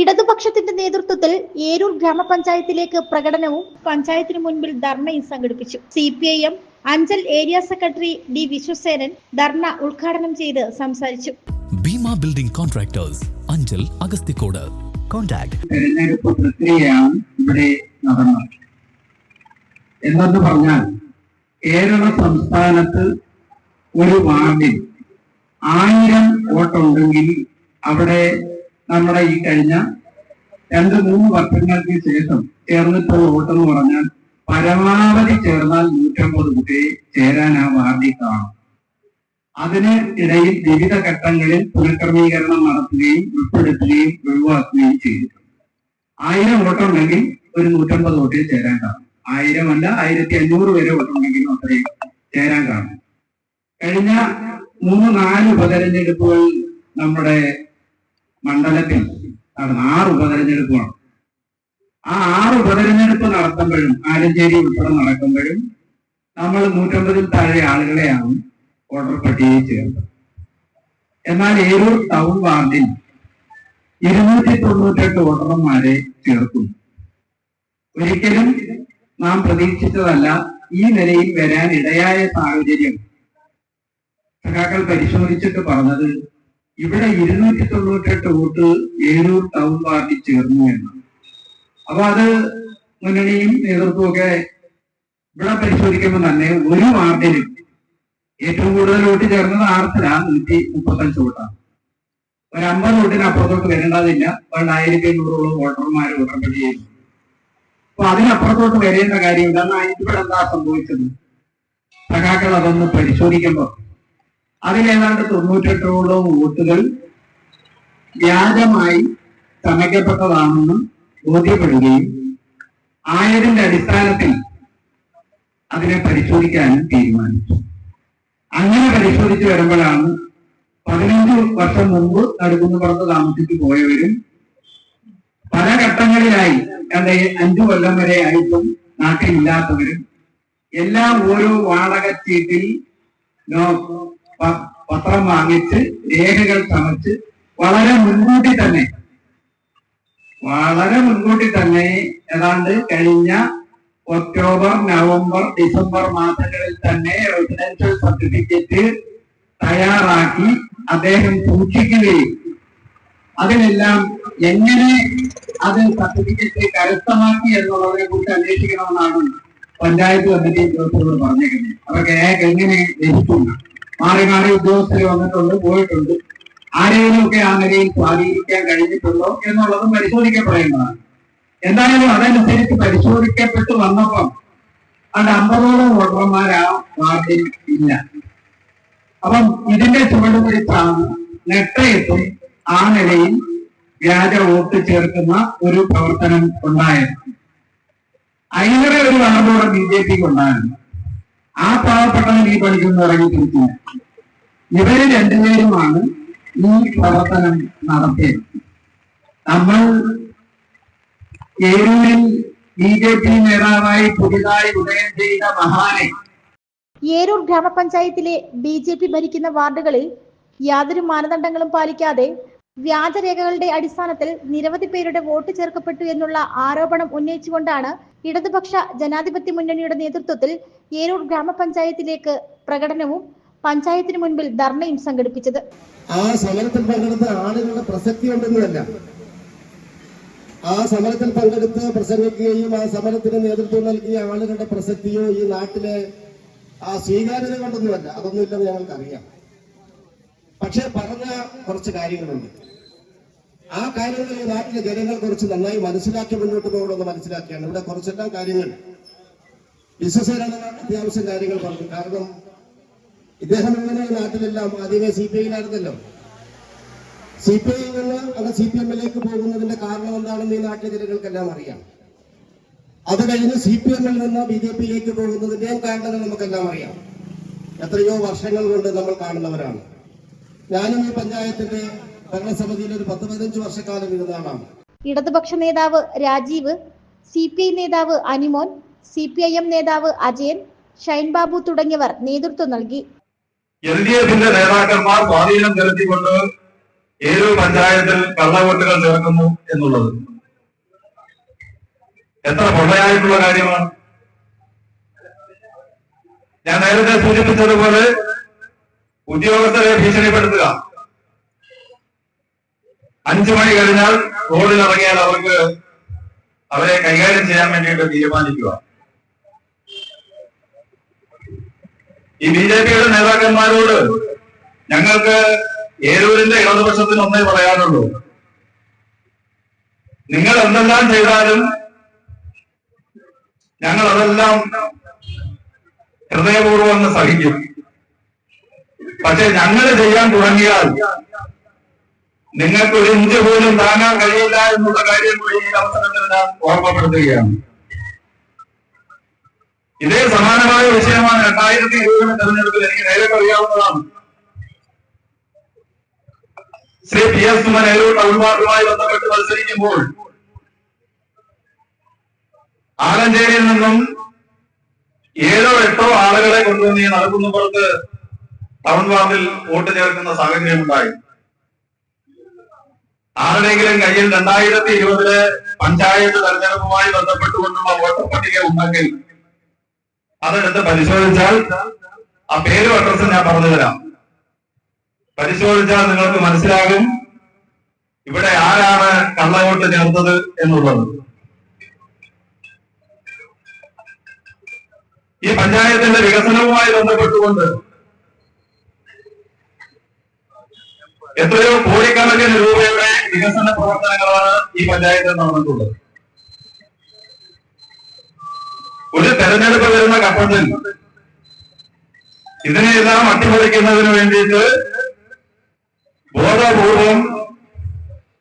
ഇടതുപക്ഷത്തിന്റെ നേതൃത്വത്തിൽ ഏരൂർ ഗ്രാമപഞ്ചായത്തിലേക്ക് പ്രകടനവും പഞ്ചായത്തിന് മുൻപിൽ ധർണയും സംഘടിപ്പിച്ചു. C P I M Anchal area secretary D Vishwasenan dharna ഉദ്ഘാടനം ചെയ്ത് സംസാരിച്ചു. Bheema building contractors Anchal Agasthikode. Contact. തെരഞ്ഞെടുപ്പ് പ്രക്രിയയാണ് ഇവിടെ നടന്നത്. എന്നു പറഞ്ഞാൽ കേരള സംസ്ഥാനത്ത് ഒരു വാർഡിൽ ആയിരം വോട്ടുണ്ടെങ്കിൽ അവിടെ നമ്മുടെ ഈ കഴിഞ്ഞ രണ്ട് മൂന്ന് വർഷങ്ങൾക്ക് ശേഷം ചേർന്നിട്ടുള്ള വോട്ടെന്ന് പറഞ്ഞാൽ പരമാവധി ചേർന്നാൽ നൂറ്റമ്പത് കുട്ടിയെ ചേരാൻ ആ വാർഡിൽ കാണും. അതിന് ഇടയിൽ വിവിധ ഘട്ടങ്ങളിൽ പുനഃക്രമീകരണം നടത്തുകയും ഉൾപ്പെടുത്തുകയും ഒഴിവാക്കുകയും ചെയ്തിട്ടുണ്ട്. ആയിരം വോട്ടുണ്ടെങ്കിൽ ഒരു നൂറ്റമ്പത് വോട്ടിൽ ചേരാൻ കാണും. ആയിരം അല്ല ആയിരത്തി അഞ്ഞൂറ് വരെ വോട്ടുണ്ടെങ്കിലും അത്രയും ചേരാൻ കാണും. കഴിഞ്ഞ മൂന്ന് നാല് ഉപതെരഞ്ഞെടുപ്പുകൾ നമ്മുടെ മണ്ഡലത്തിൽ നടന്ന ആറ് ഉപതെരഞ്ഞെടുപ്പുമാണ് ആ ആറ് ഉപതെരഞ്ഞെടുപ്പ് നടത്തുമ്പോഴും ആലഞ്ചേരി ഉൾപ്പെടെ നടക്കുമ്പോഴും നമ്മൾ നൂറ്റമ്പതിൽ താഴെ ആളുകളെയാണ് വോട്ടർ പട്ടികയിൽ ചേർത്തത്. എന്നാൽ ഏരൂർ ടൗൺ വാർഡിൽ ഇരുന്നൂറ്റി തൊണ്ണൂറ്റെട്ട് വോട്ടർമാരെ ചേർക്കുന്നു. ഒരിക്കലും നാം പ്രതീക്ഷിച്ചതല്ല ഈ നിലയിൽ വരാൻ ഇടയായ സാഹചര്യം. സഖാക്കൾ പരിശോധിച്ചിട്ട് പറഞ്ഞത് ഇവിടെ ഇരുന്നൂറ്റി തൊണ്ണൂറ്റെട്ട് വോട്ട് ഏരൂർ ടൗൺ പാർട്ടി ചേർന്നു എന്നാണ്. അപ്പൊ അത് മുന്നണിയും നേതൃത്വവും ഒക്കെ ഇവിടെ പരിശോധിക്കുമ്പോൾ തന്നെ ഒരു വാർഡിലും ഏറ്റവും കൂടുതൽ വോട്ട് ചേർന്നത് ആർത്തിലാണ് നൂറ്റി മുപ്പത്തഞ്ച് വോട്ടാണ്. ഒരു അമ്പത് വോട്ടിന് അപ്പുറത്തോട്ട് വരേണ്ടതില്ല രണ്ടായിരത്തി എണ്ണൂറോളം വോട്ടർമാർ വോട്ടർ പട്ടികയിൽ അപ്പൊ അതിനപ്പുറത്തോട്ട് വരേണ്ട കാര്യമില്ല എന്നാൽ ഇവിടെ എന്താ സംഭവിച്ചത്? സഖാക്കൾ അതൊന്ന് പരിശോധിക്കുമ്പോൾ അതിലേതാണ്ട് തൊണ്ണൂറ്റെട്ടോളം വോട്ടുകൾ വ്യാജമായി ചമയ്ക്കപ്പെട്ടതാണെന്ന് ബോധ്യപ്പെടുകയും ആയതിന്റെ അടിസ്ഥാനത്തിൽ അതിനെ പരിശോധിക്കാനും തീരുമാനിച്ചു. അങ്ങനെ പരിശോധിച്ച് വരുമ്പോഴാണ് പതിനഞ്ച് വർഷം മുമ്പ് നടുക്കുന്ന് പുറത്ത് താമസിച്ചു പോയവരും പല ഘട്ടങ്ങളിലായി അല്ലെ അഞ്ചു കൊല്ലം വരെ ആയിട്ടും നാട്ടിലില്ലാത്തവരും എല്ലാം ഓരോ വാടക ചീട്ടിൽ പത്രം വാങ്ങിച്ച് രേഖകൾ ചമച്ച് വളരെ മുൻകൂട്ടി തന്നെ. വളരെ മുൻകൂട്ടി തന്നെ ഏതാണ്ട് കഴിഞ്ഞ ഒക്ടോബർ നവംബർ ഡിസംബർ മാസങ്ങളിൽ തന്നെ റെസിഡൻഷ്യൽ സർട്ടിഫിക്കറ്റ് തയ്യാറാക്കി അദ്ദേഹം സൂക്ഷിക്കുകയും അതിനെല്ലാം എങ്ങനെ അത് സർട്ടിഫിക്കറ്റ് കരസ്ഥമാക്കി എന്നുള്ളതിനെ കുറിച്ച് അന്വേഷിക്കണമെന്നാണ് പഞ്ചായത്ത് കമ്മിറ്റി ഉദ്യോഗസ്ഥരോട് പറഞ്ഞേക്കുന്നത് അവർക്ക് എങ്ങനെ ലഭിച്ചു മാറി മാറി ഉദ്യോഗസ്ഥർ വന്നിട്ടുണ്ട് പോയിട്ടുണ്ട്. ആരെങ്കിലുമൊക്കെ ആ നിലയിൽ സ്വാധീനിക്കാൻ കഴിഞ്ഞിട്ടുണ്ടോ എന്നുള്ളതും പരിശോധിക്കപ്പെടേണ്ടതാണ്. എന്തായാലും അതനുസരിച്ച് പരിശോധിക്കപ്പെട്ട് വന്നപ്പം അത് അമ്പതോളം വോട്ടർമാർ ആ വാർഡിൽ ഇല്ല. അപ്പം ഇതിന്റെ ചുവട് പിടിച്ചാണ് നെട്ടയത്തും ആ നിലയിൽ വ്യാജ വോട്ട് ചേർക്കുന്ന ഒരു പ്രവർത്തനം ഉണ്ടായത്. അങ്ങനെ ഒരു വാർഡോടെ ബി ജെ പിക്ക് ഉണ്ടായിരുന്നു. ആ പാവപ്പെട്ടവൻ ഈ പഠിക്കുന്ന ഇറങ്ങി തിരിച്ചില്ല ഇവർ രണ്ടുപേരുമാണ് ഈ പ്രവർത്തനം നടത്തിയത്. നമ്മൾ ഏരൂരിൽ ബി ജെ പി നേതാവായി പുതിയതായി ഉദയം ചെയ്ത മഹാനെ ഏരൂർ ഗ്രാമപഞ്ചായത്തിലെ ബി ജെ പി ഭരിക്കുന്ന വാർഡുകളിൽ യാതൊരു മാനദണ്ഡങ്ങളും പാലിക്കാതെ വ്യാജരേഖകളുടെ അടിസ്ഥാനത്തിൽ നിരവധി പേരുടെ വോട്ട് ചേർക്കപ്പെട്ടു എന്നുള്ള ആരോപണം ഉന്നയിച്ചുകൊണ്ടാണ് ഇടതുപക്ഷ ജനാധിപത്യ മുന്നണിയുടെ നേതൃത്വത്തിൽ ഏരൂർ ഗ്രാമപഞ്ചായത്തിലേക്ക് പ്രകടനവും പഞ്ചായത്തിന് മുൻപിൽ ധർണയും സംഘടിപ്പിച്ചത്. ആ സമരത്തിൽ പങ്കെടുത്ത ആളുകളുടെ പ്രസക്തി ഉണ്ടെന്നല്ല ആ സമരത്തിൽ പങ്കെടുത്ത് പ്രസംഗിക്കുകയും ആ സമരത്തിന് നേതൃത്വം നൽകിയ ആളുകളുടെ പ്രസക്തിയോ ഈ നാട്ടിലെ ആ സ്വീകാര്യത കൊണ്ടൊന്നുമല്ല അതൊന്നുമില്ലെന്ന് ഞങ്ങൾക്കറിയാം. പക്ഷെ പറഞ്ഞ കുറച്ച് കാര്യങ്ങളുണ്ട്. ആ കാര്യങ്ങൾ ഈ നാട്ടിലെ ജനങ്ങൾ കുറച്ച് നന്നായി മനസ്സിലാക്കി മുന്നോട്ട് പോകണമെന്ന് മനസ്സിലാക്കിയാണ്. ഇവിടെ കുറച്ചെല്ലാം കാര്യങ്ങൾ വിശ്വസേനാണ് അത്യാവശ്യം കാര്യങ്ങൾ പറഞ്ഞു. കാരണം ഇദ്ദേഹം ഇങ്ങനെ നാട്ടിലെല്ലാം ആദ്യമേ സി പി ഐയിലായിരുന്നല്ലോ. സി പി ഐയിൽ നിന്ന് അവിടെ സി പി എമ്മിലേക്ക് പോകുന്നതിന്റെ കാരണം എന്താണെന്ന് ഈ നാട്ടിലെ ജനങ്ങൾക്കെല്ലാം അറിയാം. അത് കഴിഞ്ഞ് സി പി എമ്മിൽ നിന്ന് ബി ജെ പിയിലേക്ക് പോകുന്നതിന്റെയും കാരണങ്ങൾ നമുക്കെല്ലാം അറിയാം. എത്രയോ വർഷങ്ങൾ കൊണ്ട് നമ്മൾ കാണുന്നവരാണ്. ഞാനും ഈ പഞ്ചായത്തിന്റെ ഭരണസമിതിയിൽ ഒരു പത്ത് പതിനഞ്ച് വർഷക്കാലം ഇരുന്നാണ് ഇടതുപക്ഷ നേതാവ് രാജീവ് സി പി ഐ നേതാവ് Animon C P I M നേതാവ് അജയൻ ഷൈൻബാബു തുടങ്ങിയവർ നേതൃത്വം നൽകി. എൽ ഡി എഫിന്റെ നേതാക്കന്മാർ സ്വാധീനം ചെലുത്തിക്കൊണ്ട് ഏത് പഞ്ചായത്തിൽ കള്ളവോട്ടുകൾ ചേർക്കുന്നു എന്നുള്ളത്. എത്ര പൊള്ളയായിട്ടുള്ള കാര്യമാണ്. ഞാൻ നേരത്തെ സൂചിപ്പിച്ചതുപോലെ ഉദ്യോഗസ്ഥരെ ഭീഷണിപ്പെടുത്തുക. അഞ്ചു മണി കഴിഞ്ഞാൽ റോഡിൽ ഇറങ്ങിയാൽ അവർക്ക് അവരെ കൈകാര്യം ചെയ്യാൻ വേണ്ടിയിട്ട് തീരുമാനിക്കുക. ഈ ബി ജെ പിയുടെ നേതാക്കന്മാരോട് ഞങ്ങൾക്ക് ഏരൂരിന്റെ ഇടതുപക്ഷത്തിന് ഒന്നേ പറയാനുള്ളൂ. നിങ്ങൾ എന്തെല്ലാം ചെയ്താലും ഞങ്ങൾ അതെല്ലാം ഹൃദയപൂർവം ഒന്ന് സഹിക്കും. പക്ഷെ ഞങ്ങൾ ചെയ്യാൻ തുടങ്ങിയാൽ നിങ്ങൾക്ക് ഒരു ഇഞ്ച് പോലും താങ്ങാൻ കഴിയില്ല എന്നുള്ള കാര്യം ഈ അവസരത്തിൽ ഞാൻ ഓർമ്മപ്പെടുത്തുകയാണ്. ഇതേ സമാനമായ വിഷയമാണ് രണ്ടായിരത്തി ഇരുപതിലെ തെരഞ്ഞെടുപ്പിൽ എനിക്ക് നേരിട്ട് അറിയാവുന്നതാണ്. Shri P S Eroor town ബന്ധപ്പെട്ട് മത്സരിക്കുമ്പോൾ ആലഞ്ചേരിയിൽ നിന്നും ഏഴോ എട്ടോ ആളുകളെ കൊണ്ടുവന്ന് ഈ നടക്കുന്നുപുറത്ത് ടൗൺ വാർഡിൽ വോട്ട് ചേർക്കുന്ന സാഹചര്യം ഉണ്ടായി. ആരുടെയെങ്കിലും കയ്യിൽ രണ്ടായിരത്തി ഇരുപതിലെ പഞ്ചായത്ത് തെരഞ്ഞെടുപ്പുമായി ബന്ധപ്പെട്ടുകൊണ്ടുള്ള വോട്ടർ പട്ടിക ഉണ്ടെങ്കിൽ അതെടുത്ത് പരിശോധിച്ചാൽ ആ പേരും അഡ്രസ്സും ഞാൻ പറഞ്ഞു തരാം. പരിശോധിച്ചാൽ നിങ്ങൾക്ക് മനസ്സിലാകും ഇവിടെ ആരാണ് കള്ളവോട്ട് ചേർത്തത് എന്നുള്ളത്. ഈ പഞ്ചായത്തിന്റെ വികസനവുമായി ബന്ധപ്പെട്ടുകൊണ്ട് എത്രയോ കോടിക്കണക്കിന് രൂപയുടെ വികസന പ്രവർത്തനങ്ങളാണ് ഈ പഞ്ചായത്തിൽ നടന്നിട്ടുള്ളത്. ഒരു തെരഞ്ഞെടുപ്പ് വരുന്ന ഘട്ടത്തിൽ ഇതിനെല്ലാം അട്ടിമറിക്കുന്നതിന് വേണ്ടിയിട്ട് ബോധപൂർവം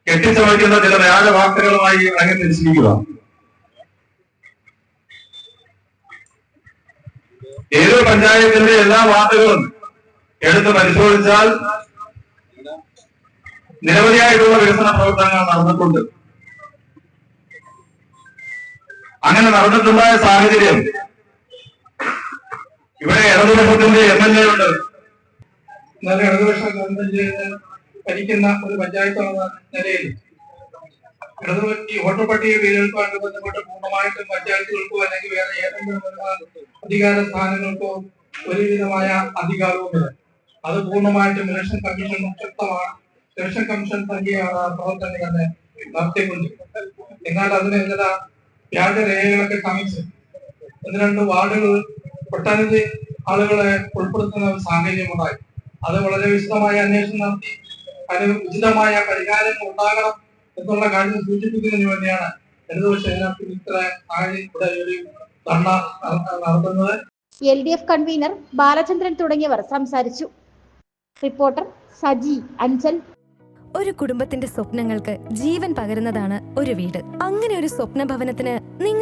കെട്ടിച്ചമയ്ക്കുന്ന ചില വ്യാജ വാർത്തകളുമായി അങ്ങനെ തിരിച്ചിരിക്കുക. ഏത് പഞ്ചായത്തിന്റെ എല്ലാ വാർത്തകളും എടുത്ത് പരിശോധിച്ചാൽ നിരവധിയായിട്ടുള്ള വികസന പ്രവർത്തനങ്ങൾ നടന്നിട്ടുണ്ട്. അങ്ങനെ നടന്നിട്ടുണ്ടായ സാഹചര്യം. ഇവിടെ ഇടതുപക്ഷത്തിന്റെ എം എൽ എ ഉണ്ട്. നല്ല ഇടതുപക്ഷ ഭരിക്കുന്ന ഒരു പഞ്ചായത്ത് നിലയിൽ. ഇടതുപക്ഷ വോട്ടർ പട്ടിക വീടുകൾക്കുമായിട്ട് ബന്ധപ്പെട്ട് പൂർണമായിട്ടും പഞ്ചായത്തുകൾക്കോ അല്ലെങ്കിൽ വേറെ ഏതെങ്കിലും അധികാര സ്ഥാനങ്ങൾക്കോ ഒരുവിധമായ അധികാരവുമില്ല. അത് പൂർണമായിട്ടും ഇലക്ഷൻ കമ്മീഷൻ ശക്തമാണ് ഇലക്ഷൻ കമ്മീഷൻ തന്നെയാണ് പ്രവർത്തനം തന്നെ നടത്തിക്കൊണ്ടിരിക്കുന്നത് എന്നാൽ അതിനെതിരെ വ്യാജ രേഖകളൊക്കെ കാണിച്ച് ഒന്ന് രണ്ട് വാർഡുകൾ ഒട്ടനവധി ആളുകളെ ഉൾപ്പെടുത്തുന്ന ഒരു സാഹചര്യമുണ്ടായി അത് വളരെ വിശദമായ അന്വേഷണം നടത്തി. അതിന് ഉചിതമായ പരിഹാരങ്ങൾ ഉണ്ടാകണം എന്നുള്ള കാര്യം സൂചിപ്പിക്കുന്നതിന് വേണ്ടിയാണ് ഇടതുപക്ഷ ജനാധിപത്യ ഇത്ര സാഹചര്യം ഇവിടെ ഒരു ധർണ നട- നടത്തുന്നത്. L D F convener Balachandran തുടങ്ങിയവർ സംസാരിച്ചു. റിപ്പോർട്ടർ സജി അഞ്ചൽ. ഒരു കുടുംബത്തിന്റെ സ്വപ്നങ്ങൾക്ക് ജീവൻ പകരുന്നതാണ് ഒരു വീട്. അങ്ങനെ ഒരു സ്വപ്ന ഭവനത്തിന്